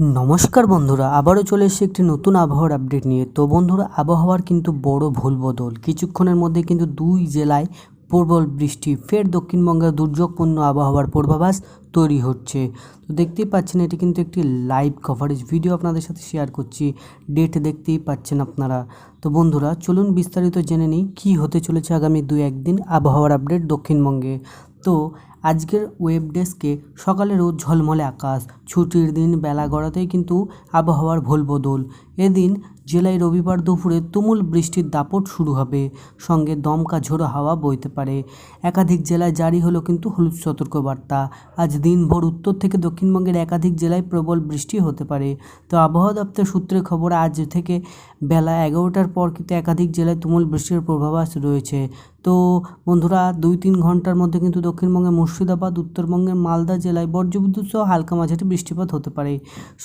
নমস্কার বন্ধুরা, আবারও চলে এসেছি একটি নতুন আবহাওয়ার আপডেট নিয়ে। তো বন্ধুরা, আবহাওয়ার কিন্তু বড় ভুল বদল কিছুক্ষণের মধ্যে কিন্তু দুই জেলায় প্রবল বৃষ্টি, ফের দক্ষিণবঙ্গের দুর্যোগপূর্ণ আবহাওয়ার পূর্বাভাস তৈরি হচ্ছে। তো দেখতেই পাচ্ছেন, এটি কিন্তু একটি লাইভ কভারেজ ভিডিও আপনাদের সাথে শেয়ার করছি। ডেট দেখতেই পাচ্ছেন আপনারা। তো বন্ধুরা, চলুন বিস্তারিত জেনে নিই কী হতে চলেছে আগামী দু একদিন আবহাওয়ার আপডেট দক্ষিণবঙ্গে। তো আজকের ওয়েব ডেস্কে সকালে রোদ ঝলমলে আকাশ। ছুটির দিন বেলা গড়াতেই কিন্তু আবহাওয়ার ভুল বদল এদিন জেলায় রবিবার দুপুরে তুমুল বৃষ্টির দাপট শুরু হবে। সঙ্গে দমকা ঝোড়ো হাওয়া বইতে পারে। একাধিক জেলায় জারি হলো কিন্তু হলুদ সতর্কবার্তা। আজ দিনভর উত্তর থেকে দক্ষিণবঙ্গের একাধিক জেলায় প্রবল বৃষ্টি হতে পারে। তো আবহাওয়া দপ্তর সূত্রে খবর, আজ থেকে বেলা এগারোটার পর কিন্তু একাধিক জেলায় তুমুল বৃষ্টির পূর্বাভাস রয়েছে। তো বন্ধুরা দুই তিন ঘণ্টার মধ্যে কিন্তু দক্ষিণবঙ্গের মুর্শিদাবাদ, উত্তরবঙ্গের মালদা জেলায় বজ্রবিদ্যুৎ সহ হালকা মাঝারি বৃষ্টিপাত হতে পারে।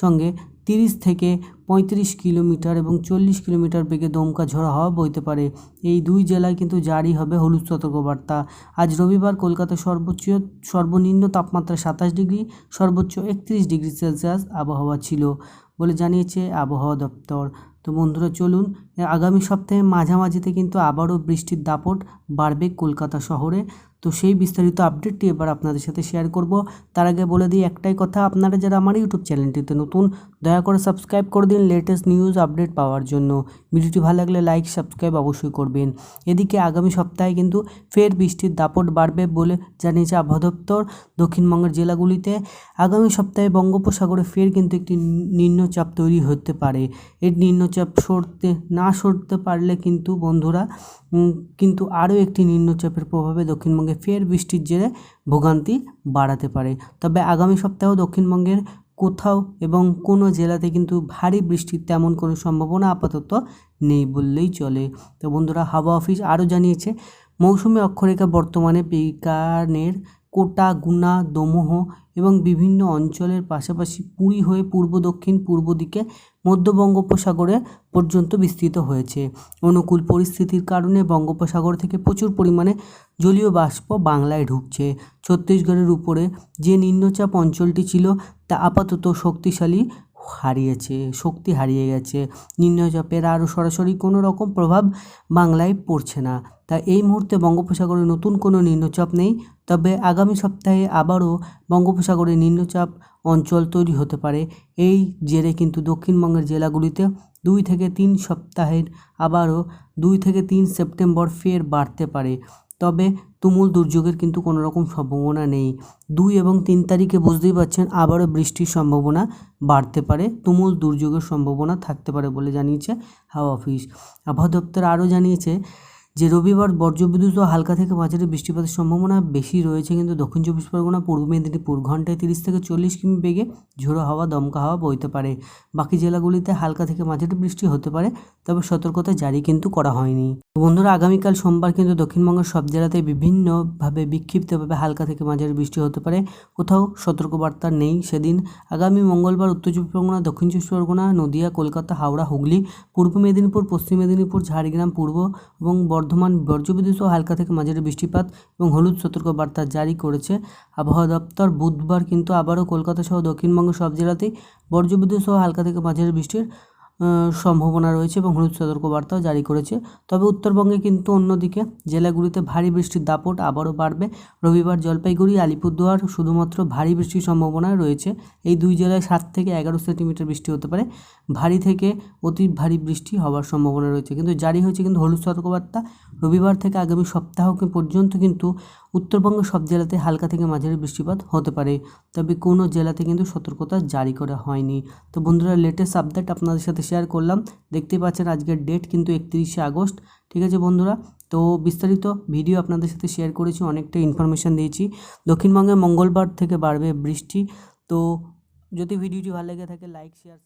সঙ্গে তিরিশ থেকে পঁয়ত্রিশ কিলোমিটার এবং চল্লিশ কিলোমিটার বেগে দমকা ঝড়ো হাওয়া বইতে পারে। এই দুই জেলায় কিন্তু জারি হবে হলুদ সতর্কবার্তা। আজ রবিবার কলকাতায় সর্বোচ্চ, সর্বনিম্ন তাপমাত্রা সাতাশ ডিগ্রি, সর্বোচ্চ একত্রিশ ডিগ্রি সেলসিয়াস আবহাওয়া ছিল বলে জানিয়েছে আবহাওয়া দপ্তর। তো বন্ধুরা, চলুন, আগামী সপ্তাহে মাঝামাঝিতে কিন্তু আবারও বৃষ্টির দাপট বাড়বে কলকাতা শহরে। তো সেই বিস্তারিত আপডেটটি এবার আপনাদের সাথে শেয়ার করব। তার আগে বলে দিই একটাই কথা, আপনারা যারা আমার ইউটিউব চ্যানেলটিতে নতুন দয়া করে সাবস্ক্রাইব করে দিন লেটেস্ট নিউজ আপডেট পাওয়ার জন্য। ভিডিওটি ভালো লাগলে লাইক সাবস্ক্রাইব অবশ্যই করবেন। এদিকে আগামী সপ্তাহে কিন্তু ফের বৃষ্টির দাপট বাড়বে বলে জানিয়েছে আবহাওয়া দপ্তর দক্ষিণবঙ্গের জেলাগুলিতে। আগামী সপ্তাহে বঙ্গোপসাগরে ফের কিন্তু একটি নিম্নচাপ তৈরি হতে পারে। এর নিম্নচাপ সরতে, না সরতে পারলে কিন্তু বন্ধুরা কিন্তু আরও একটি নিম্নচাপের প্রভাবে দক্ষিণবঙ্গে ফের বৃষ্টির জেরে ভোগান্তি বাড়াতে পারে। তবে আগামী সপ্তাহেও দক্ষিণবঙ্গের কোথাও এবং কোনো জেলাতে কিন্তু ভারী বৃষ্টির তেমন কোনো সম্ভাবনা আপাতত নেই বললেই চলে। তো বন্ধুরা, হাওয়া অফিস আরও জানিয়েছে, মৌসুমি অক্ষরেখা বর্তমানে বিকানের কোটা, গুনা, দমোহ এবং বিভিন্ন অঞ্চলের পাশাপাশি পুরী হয়ে পূর্ব দক্ষিণ, পূর্ব দিকে মধ্য বঙ্গোপসাগরে পর্যন্ত বিস্তৃত হয়েছে। অনুকূল পরিস্থিতির কারণে বঙ্গোপসাগর থেকে প্রচুর পরিমাণে জলীয় বাষ্প বাংলায় ঢুকছে। ছত্তিশগড়ের উপরে যে নিম্নচাপ অঞ্চলটি ছিল তা আপাতত শক্তিশালী হারিয়েছে, শক্তি হারিয়ে গেছে নিম্নচাপের আরও সরাসরি কোনো রকম প্রভাব বাংলায় পড়ছে না। তা এই মুহূর্তে বঙ্গোপসাগরে নতুন কোনো নিম্নচাপ নেই, তবে আগামী সপ্তাহে আবারও বঙ্গোপসাগরে নিম্নচাপ অঞ্চল তৈরি হতে পারে। এই জেরে কিন্তু দক্ষিণবঙ্গের জেলাগুলিতে দুই থেকে তিন সপ্তাহের আবারও দুই থেকে তিন সেপ্টেম্বর ফের বাড়তে পারে। তবে তুমুল দুর্যোগের কিন্তু কোনো রকম সম্ভাবনা নেই। দুই এবং তিন তারিখে বুঝতেই পারছেন আবারও বৃষ্টির সম্ভাবনা বাড়তে পারে। তুমুল দুর্যোগের সম্ভাবনা থাকতে পারে বলে জানিয়েছে হাওয়া অফিস। আবহাওয়া দপ্তর আরও জানিয়েছে যে রবিবার বজ্রবিদ্যুৎ ও হালকা থেকে মাঝারি বৃষ্টিপাতের সম্ভাবনা বেশি রয়েছে কিন্তু দক্ষিণ চব্বিশ পরগনা, পূর্ব মেদিনীপুর ঘন্টায় তিরিশ থেকে চল্লিশ কিমি বেগে ঝোড়ো হাওয়া, দমকা হাওয়া বইতে পারে। বাকি জেলাগুলিতে হালকা থেকে মাঝারি বৃষ্টি হতে পারে, তবে সতর্কতা জারি কিন্তু করা হয়নি। বন্ধুরা, আগামীকাল সোমবার কিন্তু দক্ষিণবঙ্গের সব জেলাতে বিভিন্নভাবে বিক্ষিপ্তভাবে হালকা থেকে মাঝারি বৃষ্টি হতে পারে। কোথাও সতর্কবার্তা নেই সেদিন। আগামী মঙ্গলবার উত্তর চব্বিশ পরগনা, দক্ষিণ চব্বিশ পরগনা, নদিয়া, কলকাতা, হাওড়া, হুগলি, পূর্ব মেদিনীপুর, পশ্চিম মেদিনীপুর, ঝাড়গ্রাম, পূর্ব এবং বর্ধমান বজ্রবিদ্যুৎ সহ হালকা থেকে মাঝারি বৃষ্টিপাত এবং হলুদ সতর্কবার্তা জারি করেছে আবহাওয়া দপ্তর। বুধবার কিন্তু আবারও কলকাতা সহ দক্ষিণবঙ্গের সব জেলাতেই বজ্রবিদ্যুৎ সহ হালকা থেকে মাঝারি বৃষ্টির সম্ভাবনা রয়েছে এবং হলুদ সতর্কবার্তাও জারি করেছে। তবে উত্তরবঙ্গে কিন্তু অন্যদিকে জেলাগুলিতে ভারী বৃষ্টির দাপট আবারও বাড়বে। রবিবার জলপাইগুড়ি, আলিপুরদুয়ার শুধুমাত্র ভারী বৃষ্টির সম্ভাবনা রয়েছে। এই দুই জেলায় সাত থেকে এগারো সেন্টিমিটার বৃষ্টি হতে পারে। ভারী থেকে অতি ভারী বৃষ্টি হওয়ার সম্ভাবনা রয়েছে। কিন্তু জারি হয়েছে কিন্তু হলুদ সতর্কবার্তা। রবিবার থেকে আগামী সপ্তাহ পর্যন্ত কিন্তু উত্তরবঙ্গের সব জেলাতে হালকা থেকে মাঝারি বৃষ্টিপাত হতে পারে। তবে কোনো জেলাতে কিন্তু সতর্কতা জারি করা হয়নি। তো বন্ধুরা লেটেস্ট আপডেট আপনাদের সাথে শেয়ার করলাম। দেখতেই পাচ্ছেন আজকের ডেট কিন্তু একত্রিশে আগস্ট। ঠিক আছে বন্ধুরা? তো বিস্তারিত ভিডিও আপনাদের সাথে শেয়ার করেছি, অনেকটা ইনফরমেশান দিয়েছি। দক্ষিণবঙ্গে মঙ্গলবার থেকে বাড়বে বৃষ্টি। তো যদি ভিডিওটি ভালো লেগে থাকে লাইক শেয়ার